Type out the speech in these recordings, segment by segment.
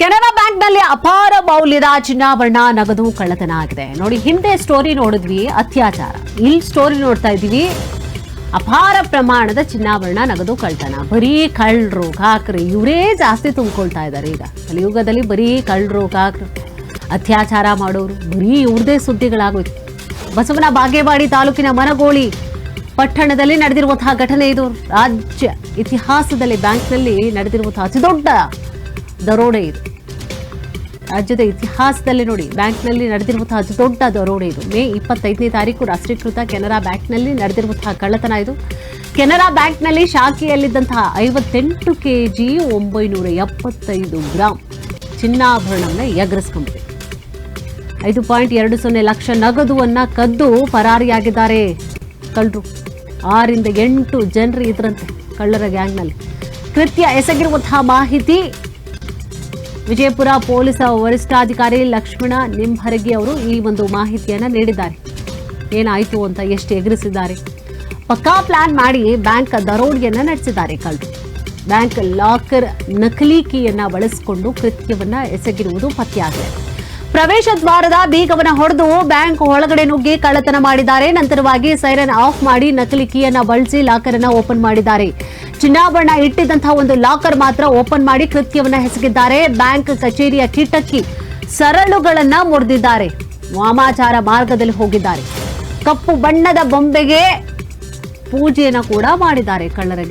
ಕೆನರಾ ಬ್ಯಾಂಕ್ನಲ್ಲಿ ಅಪಾರ ಮೌಲ್ಯದ ಚಿನ್ನಾಭರಣ ನಗದು ಕಳ್ಳತನ ಆಗಿದೆ ನೋಡಿ, ಹಿಂದೆ ಸ್ಟೋರಿ ನೋಡಿದ್ವಿ, ಅತ್ಯಾಚಾರ. ಇಲ್ಲಿ ಸ್ಟೋರಿ ನೋಡ್ತಾ ಇದ್ದೀವಿ. ಅಪಾರ ಪ್ರಮಾಣದ ಚಿನ್ನಾಭರಣ ನಗದು ಕಳ್ತನ ಬರೀ ಕಳ್ಳರು ಕಾಕ್ರಿ ಇವರೇ ಜಾಸ್ತಿ ತುಂಬಿಕೊಳ್ತಾ ಇದ್ದಾರೆ ಈಗ. ಕಲಿಯುಗದಲ್ಲಿ ಬರೀ ಕಳ್ಳರು ಕಾಕ್ರು ಅತ್ಯಾಚಾರ ಮಾಡೋರು, ಬರೀ ಇವ್ರದೇ ಸುದ್ದಿಗಳಾಗೋಯ್ತು. ಬಸವನ ಬಾಗೇವಾಡಿ ತಾಲೂಕಿನ ಮನಗೋಳಿ ಪಟ್ಟಣದಲ್ಲಿ ನಡೆದಿರುವಂತಹ ಘಟನೆ ಇದು. ರಾಜ್ಯ ಇತಿಹಾಸದಲ್ಲಿ ಬ್ಯಾಂಕ್ನಲ್ಲಿ ನಡೆದಿರುವಂತಹ ಅತಿದೊಡ್ಡ ದರೋಡೆ ಇದು. ರಾಜ್ಯದ ಇತಿಹಾಸದಲ್ಲಿ ನೋಡಿ, ಬ್ಯಾಂಕ್ನಲ್ಲಿ ನಡೆದಿರುವಂತಹ ಅತಿ ದೊಡ್ಡ ದರೋಡೆ ಇದು. ಮೇ ಇಪ್ಪತ್ತೈದನೇ ತಾರೀಕು ರಾಷ್ಟ್ರೀಕೃತ ಕೆನರಾ ಬ್ಯಾಂಕ್ನಲ್ಲಿ ನಡೆದಿರುವಂತಹ ಕಳ್ಳತನ ಇದು. ಕೆನರಾ ಬ್ಯಾಂಕ್ನಲ್ಲಿ ಶಾಖೆಯಲ್ಲಿದ್ದಂತಹ ಐವತ್ತೆಂಟು ಕೆ ಜಿ ಒಂಬೈನೂರ ಎಪ್ಪತ್ತೈದು ಗ್ರಾಂ ಚಿನ್ನಾಭರಣವನ್ನು ಎಗರಿಸ್ಕೊಂಡಿದೆ. ಐದು ಪಾಯಿಂಟ್ ಎರಡು ಸೊನ್ನೆ ಲಕ್ಷ ನಗದುವನ್ನು ಕದ್ದು ಪರಾರಿಯಾಗಿದ್ದಾರೆ ಕಳ್ಳರು. ಆರಿಂದ ಎಂಟು ಜನರು ಇದ್ರಂತೆ ಕಳ್ಳರ ಗ್ಯಾಂಗ್ನಲ್ಲಿ. ಕೃತ್ಯ ಎಸಗಿರುವಂತಹ ಮಾಹಿತಿ ವಿಜಯಪುರ ಪೊಲೀಸ್ ವರಿಷ್ಠಾಧಿಕಾರಿ ಲಕ್ಷ್ಮಣ ನಿಂಬರಗಿ ಅವರು ಈ ಒಂದು ಮಾಹಿತಿಯನ್ನು ನೀಡಿದ್ದಾರೆ. ಏನಾಯಿತು ಅಂತ ಎಷ್ಟು ಎಗರಿಸಿದ್ದಾರೆ. ಪಕ್ಕಾ ಪ್ಲಾನ್ ಮಾಡಿ ಬ್ಯಾಂಕ್ ದರೋಡೆಯನ್ನ ನಡೆಸಿದ್ದಾರೆ ಕಳ್ಳರು ಬ್ಯಾಂಕ್ ಲಾಕರ್ ನಕಲಿ ಕೀಯನ್ನ ಬಳಸಿಕೊಂಡು ಕೃತ್ಯವನ್ನ ಎಸಗಿರುವುದು ಪತ್ತೆಯಾಗಿದೆ ಪ್ರವೇಶ ದ್ವಾರದ ಬೀಗವನ್ನ ಹೊಡೆದು ಬ್ಯಾಂಕ್ ಒಳಗಡೆ ನುಗ್ಗಿ ಕಳ್ಳತನ ಮಾಡಿದ್ದಾರೆ. ನಂತರವಾಗಿ ಸೈರನ್ ಆಫ್ ಮಾಡಿ ನಕಲಿ ಕೀಯನ್ನ ಬಳಸಿ ಲಾಕರ್ ಅನ್ನ ಓಪನ್ ಮಾಡಿದ್ದಾರೆ. ಚಿನ್ನಾಭರಣ ಇಟ್ಟಿದ್ದಂತಹ ಒಂದು ಲಾಕರ್ ಮಾತ್ರ ಓಪನ್ ಮಾಡಿ ಕೃತ್ಯವನ್ನ ಎಸಗಿದ್ದಾರೆ. ಬ್ಯಾಂಕ್ ಕಚೇರಿಯ ಕಿಟಕಿ ಸರಳುಗಳನ್ನ ಮುರಿದಿದ್ದಾರೆ. ವಾಮಾಚಾರ ಮಾರ್ಗದಲ್ಲಿ ಹೋಗಿದ್ದಾರೆ. ಕಪ್ಪು ಬಣ್ಣದ ಬೊಂಬೆಗೆ ಪೂಜೆಯನ್ನ ಕೂಡ ಮಾಡಿದ್ದಾರೆ ಕಳ್ಳರ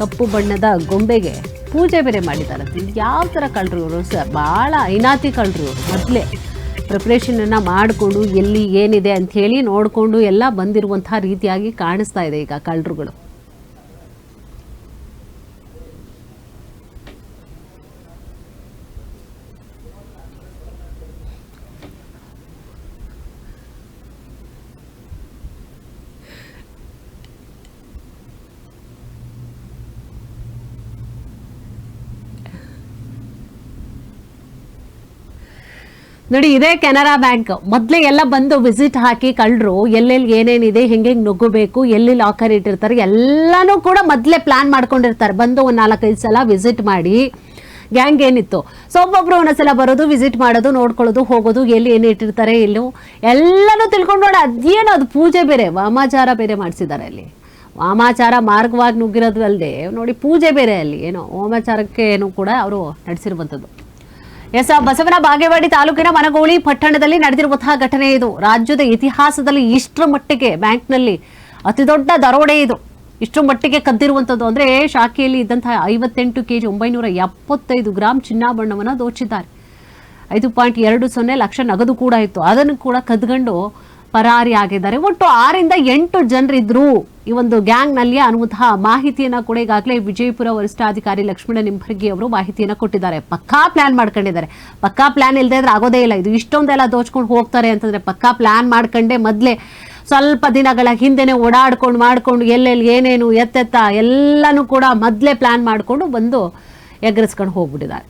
ಕಪ್ಪು ಬಣ್ಣದ ಗೊಂಬೆಗೆ ಪೂಜೆ ಬೇರೆ ಮಾಡಿದ್ದಾರೆ. ಯಾವ ಥರ ಕಳ್ಳರು ಇವರು? ಸರ್ ಭಾಳ ಐನಾತಿ ಕಳ್ಳರು ಇವರು ಮೊದಲೇ. ಪ್ರಿಪ್ರೇಷನನ್ನು ಮಾಡಿಕೊಂಡು ಎಲ್ಲಿ ಏನಿದೆ ಅಂತ ಹೇಳಿ ನೋಡಿಕೊಂಡು ಎಲ್ಲ ಬಂದಿರುವಂಥ ರೀತಿಯಾಗಿ ಕಾಣಿಸ್ತಾ ಇದೆ ಈಗ ಕಳ್ಳರುಗಳು ನೋಡಿ, ಇದೇ ಕೆನರಾ ಬ್ಯಾಂಕ್. ಮೊದಲೇ ಎಲ್ಲ ಬಂದು ವಿಸಿಟ್ ಹಾಕಿ ಕಳ್ಳರು ಎಲ್ಲೆಲ್ಲಿ ಏನೇನಿದೆ ಹೆಂಗೆ ನುಗ್ಗಬೇಕು, ಎಲ್ಲಿ ಲಾಕರ್ ಇಟ್ಟಿರ್ತಾರೆ, ಎಲ್ಲನೂ ಕೂಡ ಮೊದಲೇ ಪ್ಲಾನ್ ಮಾಡ್ಕೊಂಡಿರ್ತಾರೆ. ಬಂದು ಒಂದು ನಾಲ್ಕೈದು ಸಲ ವಿಸಿಟ್ ಮಾಡಿ. ಗ್ಯಾಂಗ್ ಏನಿತ್ತು? ಸೊ ಒಬ್ಬೊಬ್ರು ಒಂದೊಂದ್ಸಲ ಬರೋದು ವಿಸಿಟ್ ಮಾಡೋದು, ನೋಡ್ಕೊಳ್ಳೋದು, ಹೋಗೋದು, ಎಲ್ಲಿ ಏನು ಇಟ್ಟಿರ್ತಾರೆ, ಎಲ್ಲೂ, ಎಲ್ಲನೂ ತಿಳ್ಕೊಂಡು ನೋಡಿ, ಅದೇನು ಅದು ಪೂಜೆ ಬೇರೆ, ವಾಮಾಚಾರ ಬೇರೆ ಮಾಡಿಸಿದ್ದಾರೆ ಅಲ್ಲಿ. ವಾಮಾಚಾರ ಮಾರ್ಗವಾಗಿ ನುಗ್ಗಿರೋದು ಅಲ್ಲದೆ ನೋಡಿ, ಪೂಜೆ ಬೇರೆ ಅಲ್ಲಿ, ಏನೋ, ವಾಮಾಚಾರಕ್ಕೆ ಏನು ಕೂಡ ಅವರು ನಡೆಸಿರುವಂಥದ್ದು. ಎಸ್ ಬಸವನ ಬಾಗೇವಾಡಿ ತಾಲೂಕಿನ ಮನಗೋಳಿ ಪಟ್ಟಣದಲ್ಲಿ ನಡೆದಿರುವಂತಹ ಘಟನೆ ಇದು. ರಾಜ್ಯದ ಇತಿಹಾಸದಲ್ಲಿ ಇಷ್ಟರ ಮಟ್ಟಿಗೆ ಬ್ಯಾಂಕ್ನಲ್ಲಿ ಅತಿ ದೊಡ್ಡ ದರೋಡೆ ಇದು. ಇಷ್ಟರ ಮಟ್ಟಿಗೆ ಕದ್ದಿರುವಂಥದ್ದು ಅಂದ್ರೆ ಶಾಖೆಯಲ್ಲಿ ಇದ್ದಂತಹ ಐವತ್ತೆಂಟು ಕೆಜಿ ಒಂಬೈನೂರ ಎಪ್ಪತ್ತೈದು ಗ್ರಾಮ್ ಚಿನ್ನಾಭರಣವನ್ನು ದೋಚಿದ್ದಾರೆ. ಐದು ಪಾಯಿಂಟ್ ಎರಡು ಸೊನ್ನೆ ಲಕ್ಷ ನಗದು ಕೂಡ ಇತ್ತು. ಅದನ್ನು ಕೂಡ ಕದ್ಕೊಂಡು ಪರಾರಿ ಆಗಿದ್ದಾರೆ ಒಟ್ಟು ಆರಿಂದ ಎಂಟು ಜನರಿದ್ರು. ಈ ಒಂದು ಗ್ಯಾಂಗ್ನಲ್ಲಿ ಅನ್ನುವಂತಹ ಮಾಹಿತಿಯನ್ನ ಕೂಡ ಈಗಾಗಲೇ ವಿಜಯಪುರ ವರಿಷ್ಠಾಧಿಕಾರಿ ಲಕ್ಷ್ಮಣ ನಿಂಬರ್ಗಿ ಅವರು ಮಾಹಿತಿಯನ್ನ ಕೊಟ್ಟಿದ್ದಾರೆ. ಪಕ್ಕಾ ಪ್ಲಾನ್ ಮಾಡ್ಕೊಂಡಿದ್ದಾರೆ. ಪಕ್ಕಾ ಪ್ಲಾನ್ ಇಲ್ಲದೆ ಇದ್ರೆ ಆಗೋದೇ ಇಲ್ಲ. ಇದು ಇಷ್ಟೊಂದೆಲ್ಲ ದೋಚ್ಕೊಂಡು ಹೋಗ್ತಾರೆ ಅಂತಂದ್ರೆ ಪಕ್ಕಾ ಪ್ಲಾನ್ ಮಾಡ್ಕೊಂಡೆ ಮೊದಲೇ ಸ್ವಲ್ಪ ದಿನಗಳ ಹಿಂದೆನೆ ಓಡಾಡ್ಕೊಂಡು ಮಾಡ್ಕೊಂಡು ಎಲ್ಲೆಲ್ಲಿ ಏನೇನು ಎತ್ತೆತ್ತ ಎಲ್ಲನೂ ಕೂಡ ಮೊದಲೇ ಪ್ಲಾನ್ ಮಾಡಿಕೊಂಡು ಬಂದು ಎಗರಿಸ್ಕೊಂಡು ಹೋಗ್ಬಿಟ್ಟಿದ್ದಾರೆ.